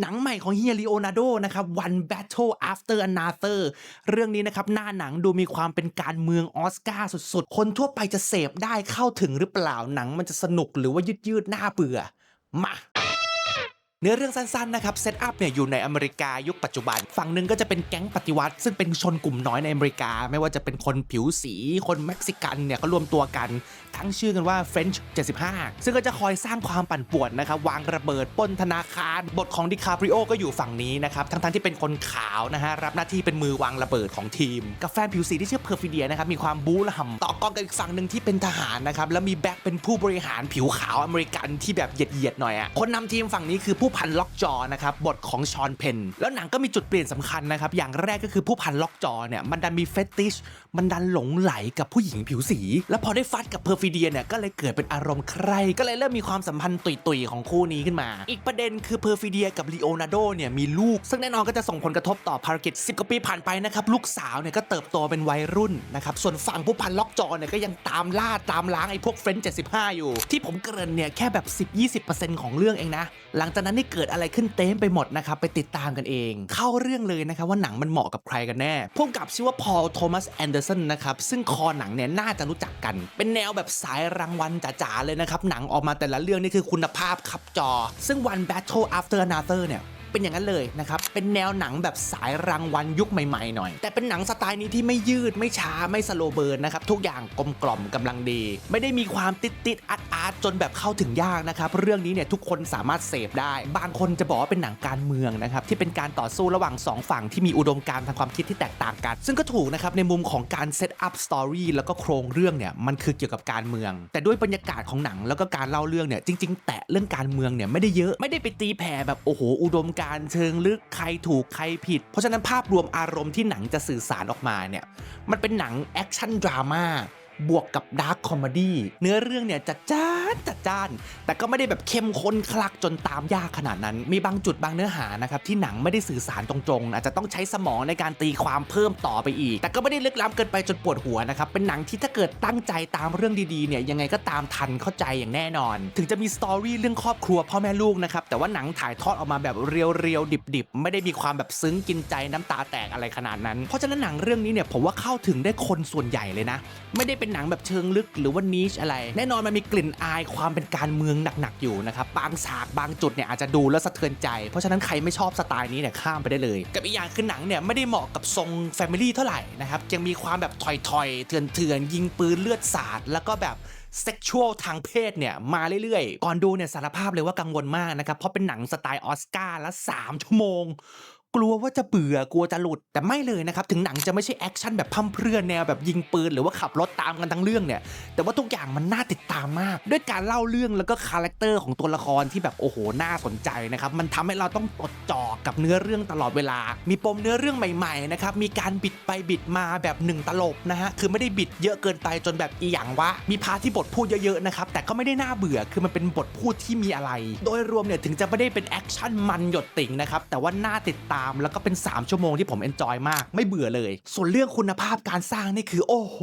หนังใหม่ของเฮียลีโอนาโดนะครับ One Battle After Another เรื่องนี้นะครับ หน้าหนังดูมีความเป็นการเมืองออสการ์สุดๆ คนทั่วไปจะเสพได้เข้าถึงหรือเปล่าหนังมันจะสนุกหรือว่ายืดยืดๆหน้าเบื่อ มา นื้อเรื่องสั้นๆนะครับเซตอัพเนี่ยอยู่ในอเมริกายุคปัจจุบัน ฝั่งหนึ่งก็จะเป็นแก๊งปฏิวัติ ซึ่งเป็นชนกลุ่มน้อยในอเมริกา ไม่ว่าจะเป็นคนผิวสีคนเม็กซิกันเนี่ยก็รวมตัวกันตั้งชื่อกันว่า French 75 ซึ่งก็จะคอยสร้างความปั่นป่วนนะครับวางระเบิดป้นธนาคาร บทของดิคาปริโอก็อยู่ฝั่งนี้นะครับทั้งๆที่เป็นคนขาวนะฮะรับหน้าที่เป็นมือวางระเบิดของทีม กับแฟนผิวสีที่ชื่อเพอร์ฟิเดียนะครับมีความบู๊ระห่ำต่อกรกับอีกฝั่งหนึ่งที่เป็นทหารนะครับแล้วมีแบ็คเป็นผู้บริหารผิวขาวอเมริกันที่แบบเหยียดๆหน่อยอะคนนำทีมฝั่งนี้คือผู้พันล็อกจอนะครับบทของชอนเพนแล้วหนังก็มีจุดเปลี่ยนสำคัญนะครับอย่างแรกก็คือผู้พันล็อกจอเนี่ยมันดันมีเฟติชมันดันหลงไหลกับผู้หญิงผิวสี แล้วพอได้ฟัดกับเพอร์ฟิเดียเนี่ยก็เลยเกิดเป็นอารมณ์ใคร ก็เลยเริ่มมีความสัมพันธ์ตุยๆของคู่นี้ขึ้นมา อีกประเด็นคือเพอร์ฟิเดียกับลีโอนาร์โดเนี่ยมีลูก ซึ่งแน่นอนก็จะส่งผลกระทบต่อภารกิจ10กว่าปีผ่านไปนะครับลูกสาวเนี่ยก็เติบโตเป็นวัยรุ่นนะครับส่วนฝั่งผู้พันล็อกจอเนี่ยก็ยังตามล่าตามล้างไอ้พวกเฟรนช์75 อยู่ ที่ผมเกริ่นเนี่ยแค่แบบ 10-20%ของเรื่องเองนะหลังจากนั้นนี่เกิดอะไรขึ้นเต็มไปหมดนะครับ ไปติดตามกันเอง เข้าเรื่องเลยนะครับว่าหนังมันเหมาะกับใครกันแน่พวกกับชื่อว่าพอลโทมัสแอนเดอร์สันนะครับซึ่งคอหนังเนี่ยน่าจะรู้จักกัน เป็นแนวแบบสายรางวัลจ๋าๆเลยนะครับหนังออกมาแต่ละเรื่องนี่คือคุณภาพขับจอ ซึ่ง One Battle After Another เนี่ย เป็นอย่างนั้นเลยนะครับ เป็นแนวหนังแบบสายรางวัลยุคใหม่ๆหน่อย แต่เป็นหนังสไตล์นี้ที่ไม่ยืดไม่ช้าไม่สโลเบิร์นนะครับ ทุกอย่างกลมกล่อมกำลังดี ไม่ได้มีความติดติดอัดอาดจนแบบเข้าถึงยากนะครับ เรื่องนี้เนี่ยทุกคนสามารถเสพได้ บางคนจะบอกว่าเป็นหนังการเมืองนะครับที่เป็นการต่อสู้ระหว่างสองฝั่งที่มีอุดมการณ์ทางความคิดที่แตกต่างกัน ซึ่งก็ถูกนะครับในมุมของการเซตอัพสตอรี่แล้วก็โครงเรื่องเนี่ยมันคือเกี่ยวกับการเมือง แต่ด้วยบรรยากาศของหนังแล้วก็การเล่าเรื่องเนี่ยจริง ๆ แตะเรื่องการเมืองเนี่ยไม่ได้เยอะไม่ได้ไปตีแผ่แบบโอ้โหอุดมการเชิงลึกใครถูกใครผิด เพราะฉะนั้นภาพรวมอารมณ์ที่หนังจะสื่อสารออกมาเนี่ยมันเป็นหนังแอคชั่นดราม่า บวกกับดาร์คคอมดี้เนื้อเรื่องเนี่ยจัดจ้านจัดจ้าน แต่ก็ไม่ได้แบบเข้มข้นคลักจนตามยากขนาดนั้น มีบางจุดบางเนื้อหานะครับที่หนังไม่ได้สื่อสารตรงๆ อาจจะต้องใช้สมองในการตีความเพิ่มต่อไปอีก แต่ก็ไม่ได้ลึกล้ำเกินไปจนปวดหัวนะครับเป็นหนังที่ถ้าเกิดตั้งใจตามเรื่องดีๆเนี่ยยังไงก็ตามทันเข้าใจอย่างแน่นอน ถึงจะมีสตอรี่เรื่องครอบครัวพ่อแม่ลูกนะครับแต่ว่าหนังถ่ายทอดออกมาแบบเรียวๆดิบๆ ไม่ได้มีความแบบซึ้งกินใจน้ำตาแตกอะไรขนาดนั้น เพราะฉะนั้นหนังเรื่องนี้เนี่ยผมว่าเข้าถึงได้คนส่วนใหญ่เลยนะ ไม่ได้เป็นหนังแบบเชิงลึกหรือว่านิชอะไร แน่นอนมันมีกลิ่นอายความเป็นการเมืองหนักๆอยู่นะครับบางฉากบางจุดเนี่ยอาจจะดูแล้วสะเทือนใจ เพราะฉะนั้นใครไม่ชอบสไตล์นี้เนี่ยข้ามไปได้เลย กับอีกอย่างคือหนังเนี่ยไม่ได้เหมาะกับทรงแฟมิลี่เท่าไหร่นะครับยังมีความแบบถอยๆเถื่อนๆยิงปืนเลือดสาดแล้วก็แบบเซ็กชวลทางเพศเนี่ย มาเรื่อยๆ ก่อนดูเนี่ยสารภาพเลยว่ากังวลมากนะครับ เพราะเป็นหนังสไตล์ออสการ์ละ 3 ชั่วโมง กลัวว่าจะเบื่อกลัวจะหลุดแต่ไม่เลยนะครับถึงหนังจะไม่ใช่แอคชั่นแบบพร่ำเพรื่อแนวแบบยิงปืนหรือว่าขับรถตามกันทั้งเรื่องเนี่ยแต่ว่าทุกอย่างมันน่าติดตามมาก ด้วยการเล่าเรื่องแล้วก็คาแรคเตอร์ของตัวละครที่แบบโอ้โหน่าสนใจนะครับมันทำให้เราต้องจดจ่อกับเนื้อเรื่องตลอดเวลา มีปมเนื้อเรื่องใหม่ๆนะครับมีการบิดไปบิดมาแบบหนึ่งตลบนะฮะคือไม่ได้บิดเยอะเกินไปจนแบบอีหยังวะมีพาร์ทที่บทพูดเยอะๆนะครับแต่ก็ไม่ได้น่าเบื่อคือมันเป็นบทพูดที่มีอะไร โดยรวมเนี่ยถึงจะไม่ได้เป็นแอคชั่นมันหยดติ่งนะครับแต่ว่าน่าติดตามแล้วก็เป็น 3 ชั่วโมงที่ผมเอนจอยมาก ไม่เบื่อเลย ส่วนเรื่องคุณภาพการสร้างนี่คือโอ้โห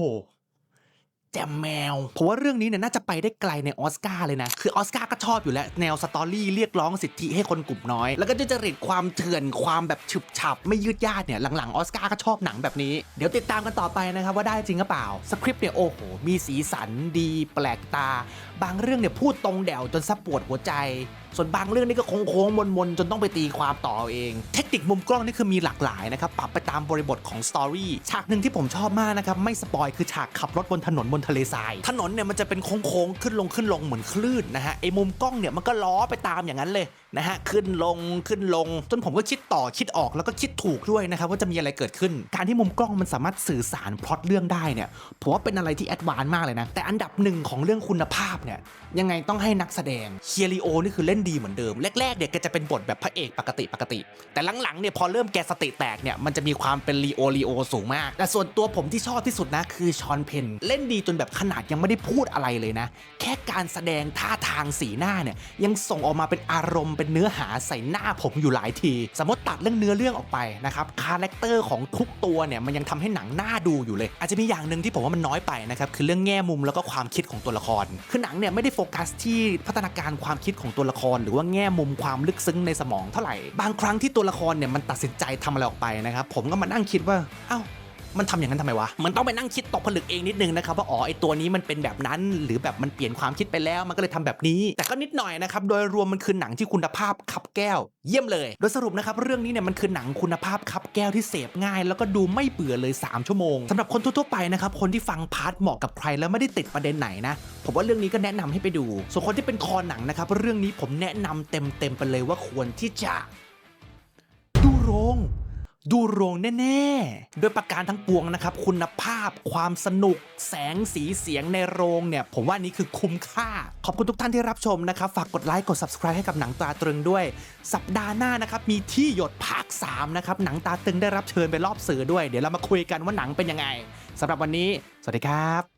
แจมแมวผมว่าเรื่องนี้เนี่ยน่าจะไปได้ไกลในออสการ์เลยนะ คือออสการ์ก็ชอบอยู่แล้ว แนวสตอรี่เรียกร้องสิทธิให้คนกลุ่มน้อย แล้วก็จะจริตความเถื่อนความแบบฉึบฉับ ไม่ยืดยาดเนี่ย หลังๆออสการ์ก็ชอบหนังแบบนี้ เดี๋ยวติดตามกันต่อไปนะครับ ว่าได้จริงหรือเปล่า สคริปต์เนี่ย โอ้โห มีสีสันดี แปลกตา บางเรื่องเนี่ยพูดตรงแดวจนซับปวดหัวใจ ส่วนบางเรื่องนี่ก็โค้งๆมนๆจนต้องไปตีความต่อเอง เทคนิคมุมกล้องนี่คือมีหลากหลายนะครับปรับไปตามบริบทของสตอรี่ฉากหนึ่งที่ผมชอบมากนะครับไม่สปอยคือฉากขับรถบนถนนบนทะเลทราย ถนนเนี่ยมันจะเป็นโค้งๆขึ้นลงขึ้นลงเหมือนคลื่นนะฮะไอ้มุมกล้องเนี่ยมันก็ล้อไปตามอย่างนั้นเลยนะฮะขึ้นลงขึ้นลง จนผมก็คิดต่อคิดออกแล้วก็คิดถูกด้วยนะครับว่าจะมีอะไรเกิดขึ้น การที่มุมกล้องมันสามารถสื่อสารพล็อตเรื่องได้เนี่ยผมว่าเป็นอะไรที่แอดวานซ์มากเลยนะแต่อันดับหนึ่งของเรื่องคุณภาพเนี่ยยังไงต้องให้นักแสดงเคียริโอนี่คือเล่นดีเหมือนเดิมแรกๆเนี่ยแกจะเป็นบทแบบพระเอกปกติปกติ แต่หลังๆเนี่ยพอเริ่มแกสติแตกเนี่ยมันจะมีความเป็นลีโอลีโอสูงมาก แต่ส่วนตัวผมที่ชอบที่สุดนะคือชอนเพนเล่นดีจนแบบขนาดยังไม่ได้พูดอะไรเลยนะ แค่การแสดงท่าทางสีหน้าเนี่ยยังส่งออกมาเป็นอารมณ์เป็นเนื้อหาใส่หน้าผมอยู่หลายที สมมติตัดเรื่องเนื้อเรื่องออกไปนะครับคาแรคเตอร์ของทุกตัวเนี่ยมันยังทำให้หนังน่าดูอยู่เลย อาจจะมีอย่างหนึ่งที่ผมว่ามันน้อยไปนะครับคือเรื่องแง่มุมแล้วก็ความคิดของตัวละคร คือหนังเนี่ยไม่ได้โฟกัสที่พัฒนาการความคิดของตัวละครรหรือว่าแง่มุมความลึกซึ้งในสมองเท่าไหร่ บางครั้งที่ตัวละครเนี่ยมันตัดสินใจทำอะไรออกไปนะครับผมก็มานั่งคิดว่า เอ้า มันทำอย่างนั้นทำไมวะ มันต้องไปนั่งคิดตกผลึกเองนิดนึงนะครับว่าอ๋อไอตัวนี้มันเป็นแบบนั้น หรือแบบมันเปลี่ยนความคิดไปแล้วมันก็เลยทำแบบนี้ แต่ก็นิดหน่อยนะครับโดยรวมมันคือหนังที่คุณภาพคับแก้ว เยี่ยมเลย โดยสรุปนะครับเรื่องนี้เนี่ยมันคือหนังคุณภาพคับแก้วที่เสพง่าย แล้วก็ดูไม่เบื่อเลย 3 ชั่วโมงสำหรับคนทั่วๆไปนะครับคนที่ฟังพาร์ทเหมาะกับใครแล้วไม่ได้ติดประเด็นไหนนะผมว่าเรื่องนี้ก็แนะนำให้ไปดู ส่วนคนที่เป็นคอหนังนะครับเรื่องนี้ผมแนะนำเต็มๆไปเลยว่าควรที่จะ ดูโรง ดูโรงแน่ๆ โดยประการทั้งปวงนะครับ คุณภาพความสนุก แสงสีเสียงในโรงเนี่ย ผมว่านี่คือคุ้มค่า ขอบคุณทุกท่านที่รับชมนะครับ ฝากกดไลค์ กด subscribe ให้กับหนังตาตรึงด้วย สัปดาห์หน้านะครับ มีที่หยดภาค 3 นะครับ หนังตาตึงได้รับเชิญไปรอบสื่อด้วย เดี๋ยวเรามาคุยกันว่าหนังเป็นยังไงสำหรับวันนี้ สวัสดีครับ